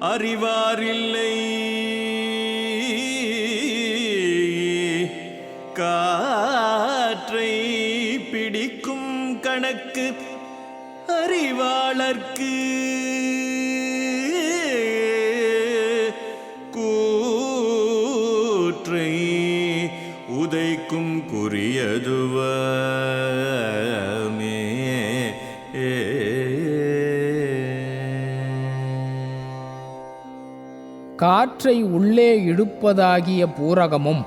அறிவாரில்லை. காற்றை பிடிக்கும் கணக்கு அறிவாளர்க்கு. கூற்றை உதைக்கும் குறியதுவமே காற்றை உள்ளே இழுப்பதாகிய பூரகமும்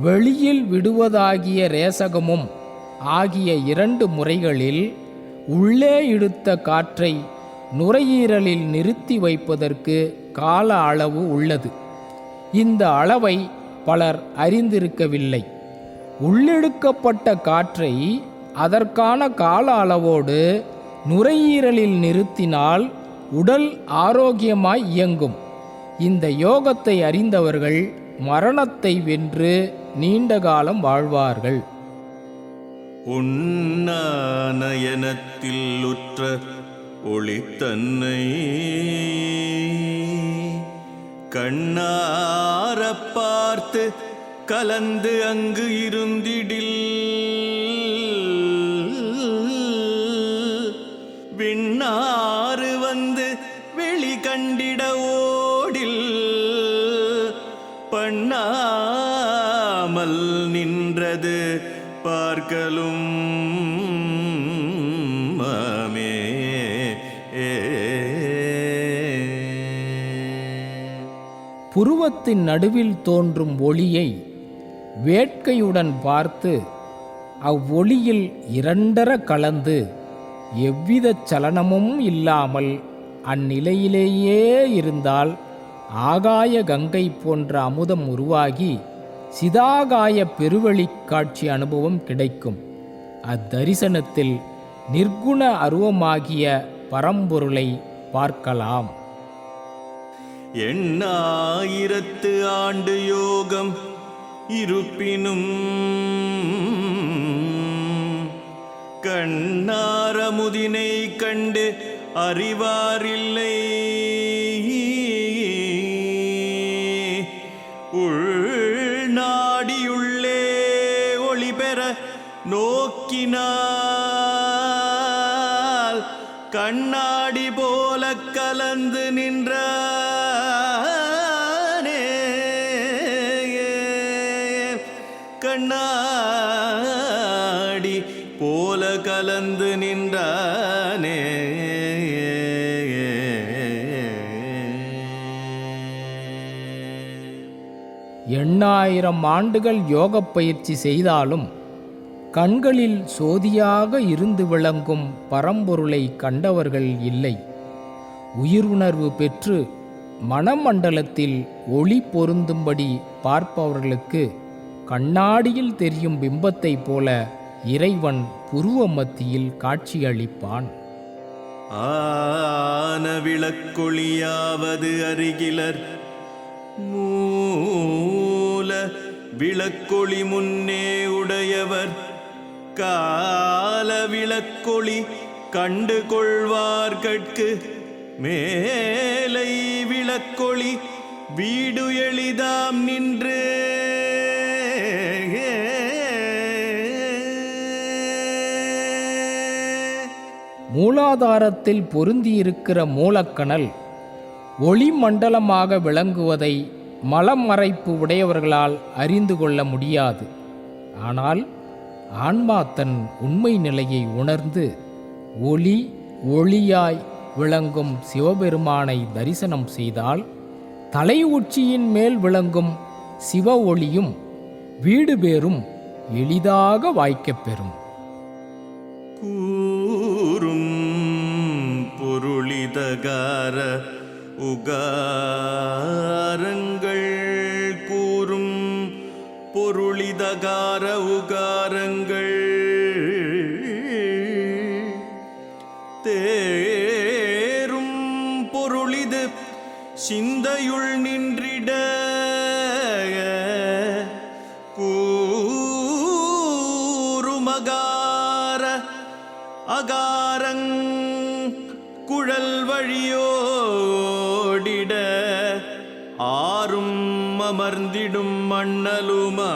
வெளியில் விடுவதாகிய ரேசகமும் ஆகிய இரண்டு முறைகளில் உள்ளே இழுத்த காற்றை நுரையீரலில் நிறுத்தி வைப்பதற்கு கால அளவு உள்ளது. இந்த அளவை பலர் அறிந்திருக்கவில்லை. உள்ளிழுக்கப்பட்ட காற்றை அதற்கான கால அளவோடு நுரையீரலில் நிறுத்தினால் உடல் ஆரோக்கியமாய் இயங்கும். இந்த யோகத்தை அறிந்தவர்கள் மரணத்தை வென்று நீண்ட காலம் வாழ்வார்கள். உண்ணானயனத்தில் உற்ற ஒளித்தன்னை கண்ணார பார்த்து கலந்து அங்கு இருந்திடில். விண்ணாறு வந்து வெளி கண்டிடவோ பண்ணாமல் நின்றது பார்க்கலும் மாமே. புருவத்தின் நடுவில் தோன்றும் ஒளியை வேட்கையுடன் பார்த்து அவ்வொளியில் இரண்டர கலந்து எவ்விதச் சலனமும் இல்லாமல் அந்நிலையிலேயே இருந்தால் ஆகாய கங்கை போன்ற அமுதம் உருவாகி சிதாகாய பெருவழிக் காட்சி அனுபவம் கிடைக்கும். அத்தரிசனத்தில் நிர்குண அருவமாகிய பரம்பொருளை பார்க்கலாம். எண்ணாயிரத்து ஆண்டு யோகம் இருப்பினும் கண்ணாரமுதினை கண்டு அறிவாரில்லை. பெற நோக்கினால் கண்ணாடி போல கலந்து நின்றானே. கண்ணாடி போல கலந்து நின்றானே. எண்ணாயிரம் ஆண்டுகள் யோகப் பயிற்சி செய்தாலும் கண்களில் சோதியாக இருந்து விளங்கும் பரம்பொருளை கண்டவர்கள் இல்லை. உயிருணர்வு பெற்று மனமண்டலத்தில் ஒளி பொருந்தும்படி பார்ப்பவர்களுக்கு கண்ணாடியில் தெரியும் பிம்பத்தைப் போல இறைவன் புருவ மத்தியில் காட்சியளிப்பான். ஆன விளக்கொளியாவது அருகிலர் மூல விளக்கொளி முன்னே உடையவர் கால விளக்கொளி கண்டு கொள்வார்கட்கு மேலை விளக்கொளி வீடு எளிதாம் நின்று. மூலாதாரத்தில் பொருந்தியிருக்கிற மூலக்கணல் ஒளி மண்டலமாக விளங்குவதை மலமறைப்பு உடையவர்களால் அறிந்து கொள்ள முடியாது. ஆனால் ஆன்மா தன் உண்மை நிலையை உணர்ந்து ஒளி ஒளியாய் விளங்கும் சிவபெருமானை தரிசனம் செய்தால் தலை உச்சியின் மேல் விளங்கும் சிவ ஒளியும் வீடு பேரும் எளிதாக வாய்க்கப் பெறும். கூறும் பொருளிதகார உகாரங்கள் பொருளிதகார உகாரங்கள். தேரும் பொருளிது சிந்தையுள் நின்றிட. கூருமகார அகாரங் குழல் வழியோடிட. ஆறும் அமர்ந்திடும் மண்ணலுமாமே.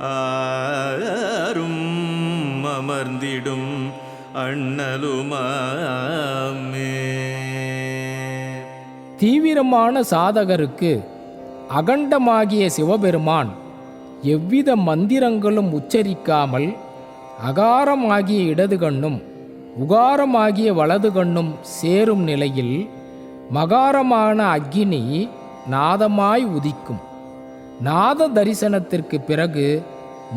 ஆரும் அமர்ந்திடும் அண்ணலுமாமே. தீவிரமான சாதகருக்கு அகண்டமாகிய சிவபெருமான் எவ்வித மந்திரங்களும் உச்சரிக்காமல் அகாரமாகிய இடது கண்ணும் உகாரமாகிய வலது கண்ணும் சேரும் நிலையில் மகாரமான அக்னி நாதமாய் உதிக்கும். நாத தரிசனத்திற்கு பிறகு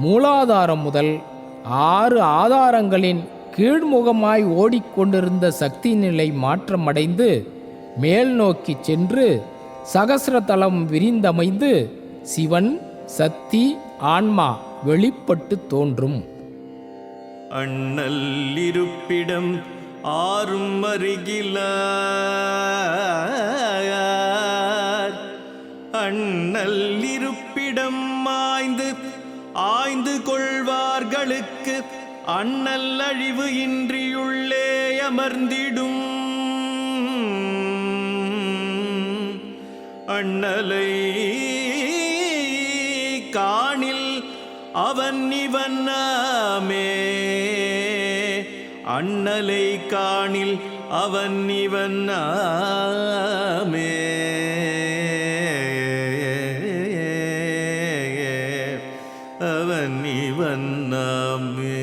மூலாதாரம் முதல் ஆறு ஆதாரங்களின் கீழ்முகமாய் ஓடிக்கொண்டிருந்த சக்தி நிலை மாற்றமடைந்து மேல் நோக்கி சென்று சகசிரதலம் விரிந்தமைந்து சிவன் சக்தி ஆன்மா வெளிப்பட்டு தோன்றும். அண்ணல் இருப்பிடம் ஆறும் அருகில அண்ணல் இருப்பிடம் ஆய்ந்து ஆய்ந்து கொள்வார்களுக்கு அண்ணல் அழிவு இன்றியுள்ளே அமர்ந்திடும். அண்ணலை காணில் அவன் இவன் நாமே அண்ணலை காணில் அவன் இவன் ஆமே அவன் இவன் ஆமே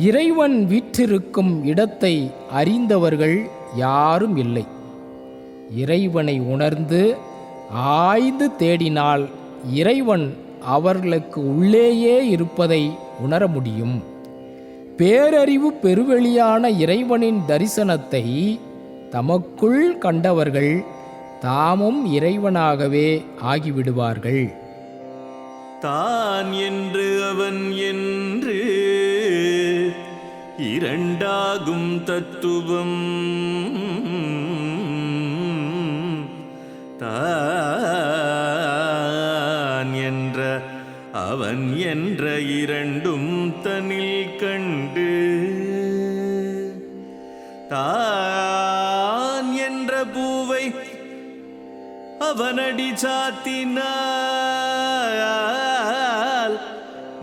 இறைவன் வீற்றிருக்கும் இடத்தை அறிந்தவர்கள் யாரும் இல்லை. இறைவனை உணர்ந்து ஆய்ந்து தேடினால் இறைவன் அவர்களுக்கு உள்ளேயே இருப்பதை உணர முடியும். பேரறிவு பெருவெளியான இறைவனின் தரிசனத்தை தமக்குள் கண்டவர்கள் தாமும் இறைவனாகவே ஆகிவிடுவார்கள். தான் என்று அவன் என்று இரண்டாகும் தத்துவம் என்ற இரண்டும் தனில் கண்டு தான் என்ற பூவை அவனடி சாத்தினால்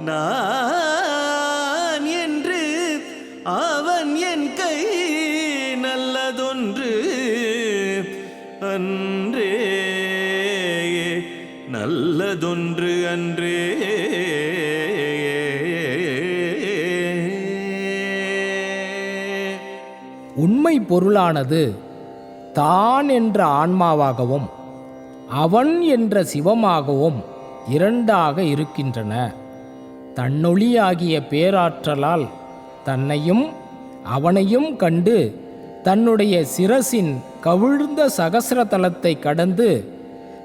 நான் என்று அவன் என் கை நல்லதொன்று அன்றே நல்லதொன்று உண்மை பொருளானது தான் என்ற ஆன்மாவாகவும் அவன் என்ற சிவமாகவும் இரண்டாக இருக்கின்றன. தன்னொளியாகிய பேராற்றலால் தன்னையும் அவனையும் கண்டு தன்னுடைய சிரசின் கவிழ்ந்த சகசிரதலத்தை கடந்து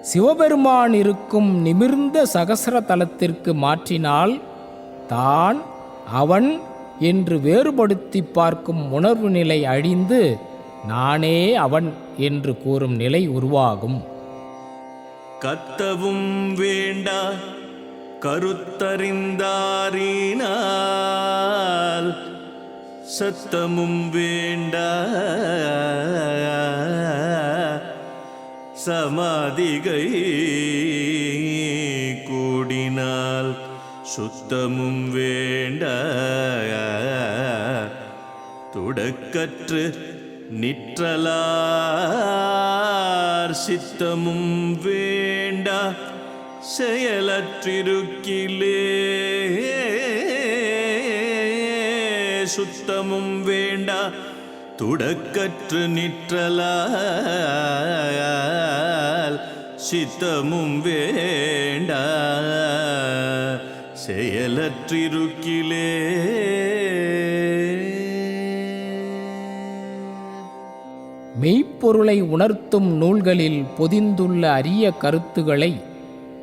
சிவபெருமான் இருக்கும் நிமிர்ந்த சகசிரதலத்திற்கு மாற்றினால் தான் அவன் என்று வேறுபடுத்தி பார்க்கும் உணர்வு நிலை அழிந்து நானே அவன் என்று கூறும் நிலை உருவாகும். கத்தவும் வேண்டா கருத்தறிந்தாரினால் சத்தமும் வேண்டா சமாதிகை கூடினால் சுத்தமும் வேண்ட துடக்கற்று நிற்றலார். சித்தமும் வேண்ட செயலற்றிருக்கிலே. சுத்தமும் வேண்டா துடக்கற்று நிற்றலால் சித்தமும் வேண்டா செயலற்றிருக்கிலே. மெய்ப்பொருளை உணர்த்தும் நூல்களில் பொதிந்துள்ள அரிய கருத்துகளை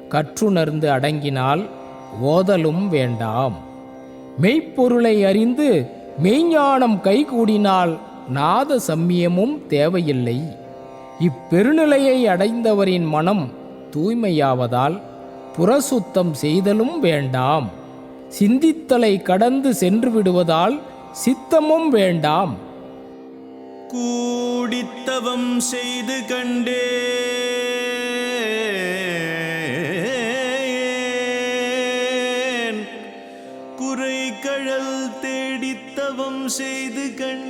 கற்றுணர்ந்து அடங்கினால் ஓதலும் வேண்டாம். மெய்ப்பொருளை அறிந்து மெய்ஞானம் கைகூடினால் நாத சம்மியமும் தேவையில்லை. இப்பெருநிலையை அடைந்தவரின் மனம் தூய்மையாவதால் புறசுத்தம் செய்தலும் வேண்டாம். சிந்தித்தலை கடந்து சென்று விடுவதால் சித்தமும் வேண்டாம். கூடித்தவம் செய்து கண்டே. குறை கழல் தேடித்தவம் செய்து கண்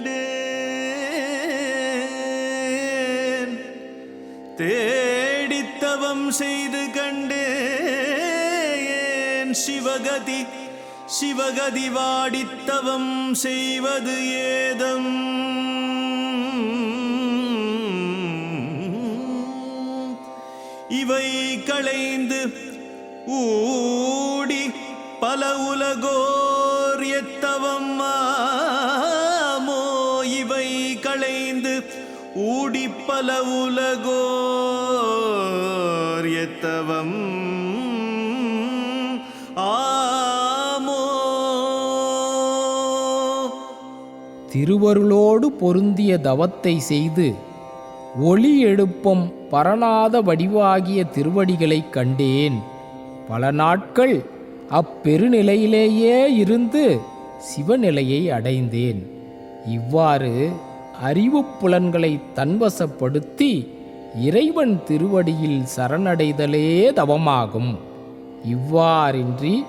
சிவகதி சிவகதி வாடித்தவம் செய்வது ஏதம். இவை களைந்து ஊடி பல உலகோர் எத்தவம் ஆமோ? இவை களைந்து ஊடி பல உலகோர் எத்தவம் திருவருளோடு பொருந்திய தவத்தை செய்து ஒளி எழுப்பும் பரநாத வடிவாகிய திருவடிகளைக் கண்டேன். பல நாட்கள் அப்பெருநிலையிலேயே இருந்து சிவநிலையை அடைந்தேன். இவ்வாறு அறிவுப் புலன்களை தன்வசப்படுத்தி இறைவன் திருவடியில் சரணடைதலே தவமாகும். இவ்வாறின்றி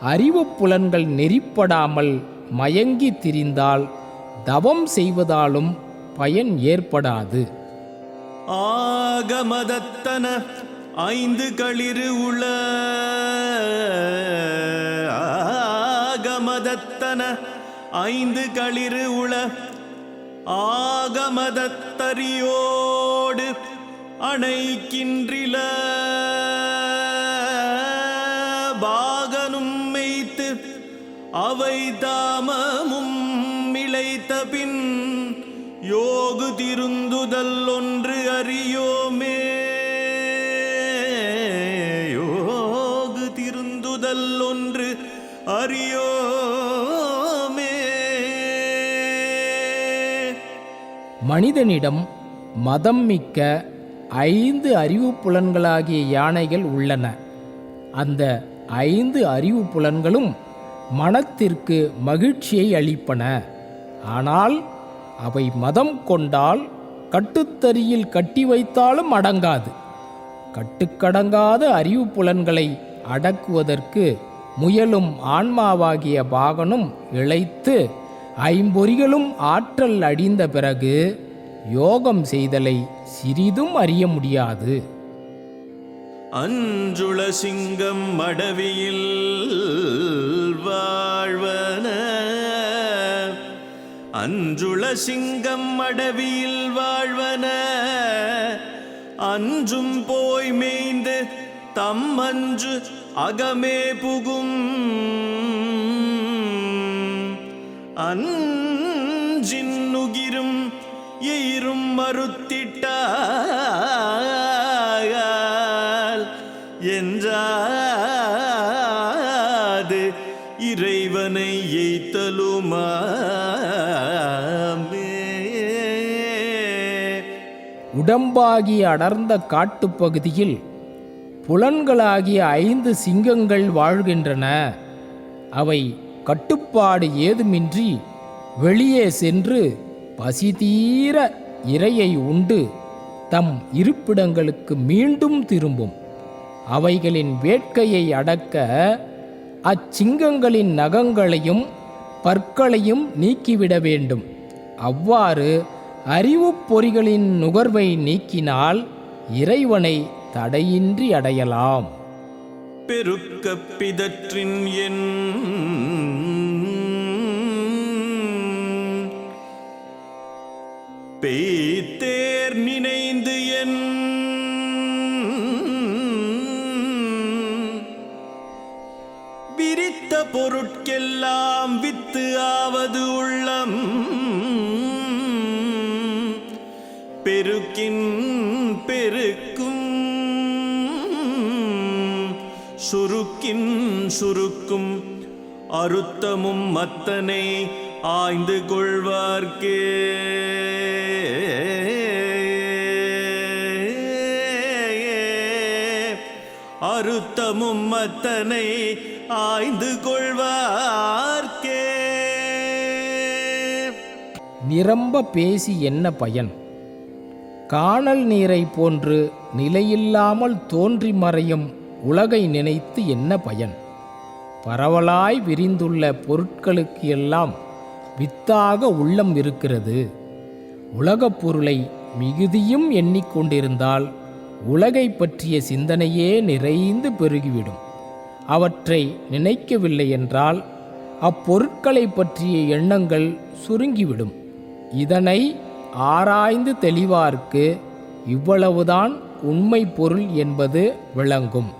அறிவுப் புலன்கள் நெறிப்படாமல் மயங்கி திரிந்தால் தவம் செய்வதாலும் பயன் ஏற்படாது. ஆகமதத்தன ஐந்து களிறு உள. ஆகமதத்தன ஐந்து களிறு உள. ஆகமதத்தரியோடு அணைக்கின்றில. பாகனும் மெய்த்து அவை தாமமும் பின் யோகு திருந்துதல் ஒன்று அறியோமே. யோகு திருந்துதல் ஒன்று அறியோமே. மனிதனிடம் மதம் மிக்க ஐந்து அறிவு புலன்களாகிய யானைகள் உள்ளன. அந்த ஐந்து அறிவு புலன்களும் மனத்திற்கு மகிழ்ச்சியை அளிப்பன. ஆனால் அவை மதம் கொண்டால் கட்டுத்தறியில் கட்டி வைத்தாலும் அடங்காது. கட்டுக்கடங்காத அறிவு புலன்களை அடக்குவதற்கு முயலும் ஆன்மாவாகிய பாகனும் இழைத்து ஐம்பொறிகளும் ஆற்றல் அடிந்த பிறகு யோகம் செய்தலை சிறிதும் அறிய முடியாது. அஞ்சுள சிங்கம் மடவியில் வாழ்வன அஞ்சுள சிங்கம் அடவியில் வாழ்வன. அஞ்சும் போய் மேய்ந்து தம் அஞ்சு அகமே புகும். அஞ்சின் நுகிரும் எயிரும் மறுத்திட்டால் என்றாது இறைவனை எய்த்தலுமா உடம்பாகிய அடர்ந்த காட்டுப்பகுதியில் புலன்களாகிய ஐந்து சிங்கங்கள் வாழ்கின்றன. அவை கட்டுப்பாடு ஏதுமின்றி வெளியே சென்று பசி தீர இரையை உண்டு. தம் இருப்பிடங்களுக்கு மீண்டும் திரும்பும். அவைகளின் வேட்கையை அடக்க அச்சிங்கங்களின் நகங்களையும் பற்களையும் நீக்கிவிட வேண்டும். அவ்வாறு அறிவுப் பொறிகளின் நுகர்வை நீக்கினால் இறைவனை தடையின்றி அடையலாம். பெருக்கப் பிதற்றின் என் பெய்தேர் நினைந்து என் விரித்த பொருட்கெல்லாம் வித்து ஆவது உள்ளம். பெருக்கின் பெருக்கும் சுருக்கின் சுருக்கும் அருத்தமும் மத்தனை ஆய்ந்து கொள்வார்க்கே. அருத்தமும் மத்தனை ஆய்ந்து கொள்வார்க்கே. நிரம்ப பேசி என்ன பயன்? காணல் நீரை போன்று நிலையில்லாமல் தோன்றி மறையும் உலகை நினைத்து என்ன பயன்? பரவலாய் விரிந்துள்ள பொருட்களுக்கு எல்லாம் வித்தாக உள்ளம் இருக்கிறது. உலகப் பொருளை மிகுதியும் எண்ணிக்கொண்டிருந்தால் உலகை பற்றிய சிந்தனையே நிறைந்து பெருகிவிடும். அவற்றை நினைக்கவில்லை என்றால் அப்பொருட்களை பற்றிய எண்ணங்கள் சுருங்கிவிடும். இதனை ஆராய்ந்து தெளிவார்க்கு இவ்வளவுதான் உண்மை பொருள் என்பது விளங்கும்.